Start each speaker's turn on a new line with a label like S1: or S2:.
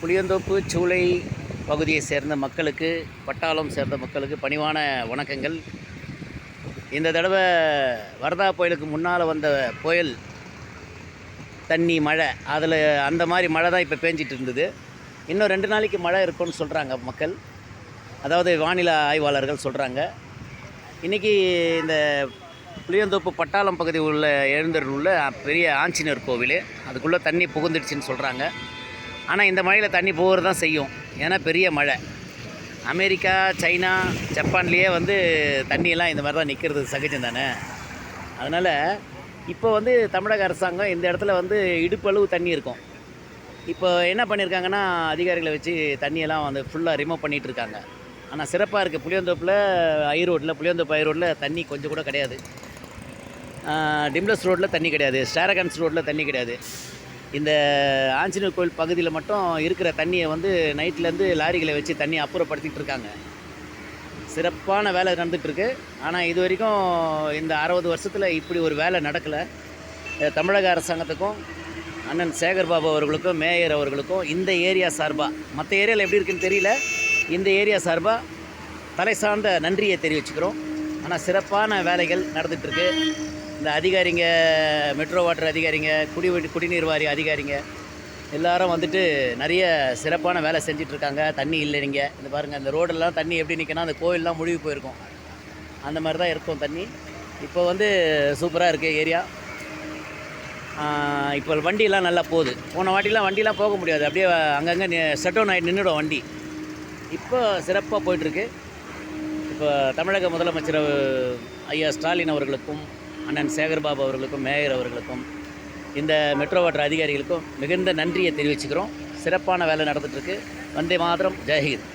S1: புளியந்தோப்பு சூளை பகுதியை சேர்ந்த மக்களுக்கு பட்டாளம் சேர்ந்த மக்களுக்கு பணிவான வணக்கங்கள். இந்த தடவை வரதா புயலுக்கு முன்னால் வந்த புயல் தண்ணி மழை. அதில் அந்த மாதிரி மழை தான் இப்போ பேஞ்சிட்டு இருந்தது. இன்னும் ரெண்டு நாளைக்கு மழை இருக்கும்னு சொல்கிறாங்க மக்கள். அதாவது வானிலை ஆய்வாளர்கள் சொல்கிறாங்க இன்றைக்கி இந்த புளியந்தோப்பு பட்டாளம் பகுதி உள்ள எழுந்தருள் பெரிய ஆஞ்சநேயர் கோவில். அதுக்குள்ளே தண்ணி புகுந்துடுச்சின்னு சொல்கிறாங்க ஆனால் இந்த மழையில் தண்ணி போகிறது தான் செய்யும். ஏன்னா பெரிய மழை. அமெரிக்கா சைனா ஜப்பான்லேயே வந்து தண்ணியெல்லாம் இந்த மாதிரி தான் நிற்கிறது சகஜம் தானே? அதனால் இப்போ வந்து தமிழக அரசாங்கம் இந்த இடத்துல வந்து இடுப்பளவு தண்ணி இருக்கும். இப்போ என்ன பண்ணியிருக்காங்கன்னா அதிகாரிகளை வச்சு தண்ணியெல்லாம் வந்து ஃபுல்லாக ரிமூவ் பண்ணிகிட்டு இருக்காங்க ஆனால் சிறப்பாக இருக்குது புளியந்தோப்பில் ஐ ரோட்டில் புளியந்தோப்பு ஐ ரோட்டில் தண்ணி கொஞ்சம் கூட கிடையாது. டிம்லஸ் ரோட்டில் தண்ணி கிடையாது. ஸ்டாரகன்ஸ் ரோட்டில் தண்ணி கிடையாது. இந்த ஆஞ்சநேயர் கோயில் பகுதியில் மட்டும் இருக்கிற தண்ணியை வந்து நைட்லேருந்து லாரிகளை வச்சு தண்ணி அப்புறப்படுத்திகிட்டு இருக்காங்க. சிறப்பான வேலை நடந்துகிட்ருக்கு ஆனால் இது வரைக்கும் இந்த அறுபது வருஷத்தில் இப்படி ஒரு வேலை நடக்கலை. தமிழக அரசாங்கத்துக்கும் அண்ணன் சேகர் பாபு அவர்களுக்கும் மேயர் அவர்களுக்கும் இந்த ஏரியா சார்பாக மற்ற ஏரியாவில் எப்படி இருக்குன்னு தெரியல. இந்த ஏரியா சார்பாக தலை சார்ந்த நன்றியை தெரிவிச்சுக்கிறோம். ஆனால் சிறப்பான வேலைகள் நடந்துகிட்ருக்கு இந்த அதிகாரிங்க மெட்ரோ வாட்டர் அதிகாரிங்க குடி குடிநீர் வாரிய அதிகாரிங்க எல்லாரும் வந்துட்டு நிறைய சிறப்பான வேலை செஞ்சிட்ருக்காங்க. தண்ணி இல்லை நீங்கள் இந்த பாருங்கள் இந்த ரோடெல்லாம் தண்ணி எப்படி நிற்கணும் அந்த கோயிலெலாம் முழுகி போயிருக்கும். அந்த மாதிரி தான் இருக்கும் தண்ணி. இப்போ வந்து சூப்பராக இருக்குது ஏரியா. இப்போ வண்டியெல்லாம் நல்லா போகுது. போன வாட்டிலாம் வண்டிலாம் போக முடியாது. அப்படியே அங்கங்கே ஷட் டவுன் ஆகிட்டு நின்றுடும் வண்டி. இப்போ சிறப்பாக போயிட்டுருக்கு இப்போ தமிழக முதலமைச்சர் ஐயா ஸ்டாலின் அவர்களுக்கும் அண்ணன் சேகர்பாபு அவர்களுக்கும் மேயர் அவர்களுக்கும் இந்த மெட்ரோ வாட்டர் அதிகாரிகளுக்கும் மிகுந்த நன்றியை தெரிவிச்சுக்கிறோம். சிறப்பான வேலை நடந்துகிட்ருக்கு வந்தே மாதரம். ஜெயஹிந்த்